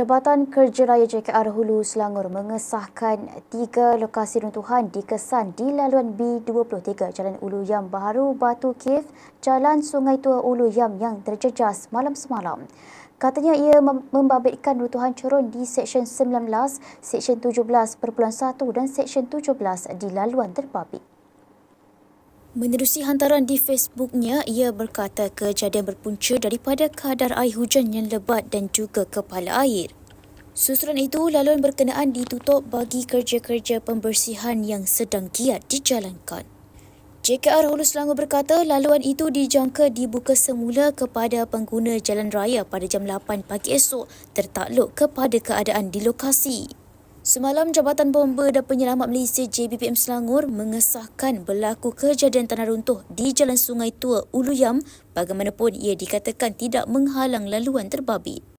Jabatan Kerja Raya JKR Hulu Selangor mengesahkan tiga lokasi runtuhan dikesan di laluan B23 Jalan Ulu Yam Baharu Batu Cave, Jalan Sungai Tua Ulu Yam yang terjejas malam semalam. Katanya ia membabitkan runtuhan cerun di Seksyen 19, Seksyen 17.1 dan Seksyen 17 di laluan terbabit. Menerusi hantaran di Facebooknya, ia berkata kejadian berpunca daripada kadar air hujan yang lebat dan juga kepala air. Susulan itu, laluan berkenaan ditutup bagi kerja-kerja pembersihan yang sedang giat dijalankan. JKR Hulu Selangor berkata laluan itu dijangka dibuka semula kepada pengguna jalan raya pada jam 8 pagi esok tertakluk kepada keadaan di lokasi. Semalam, Jabatan Bomba dan Penyelamat Malaysia JBPM Selangor mengesahkan berlaku kejadian tanah runtuh di Jalan Sungai Tua Uluyam bagaimanapun ia dikatakan tidak menghalang laluan terbabit.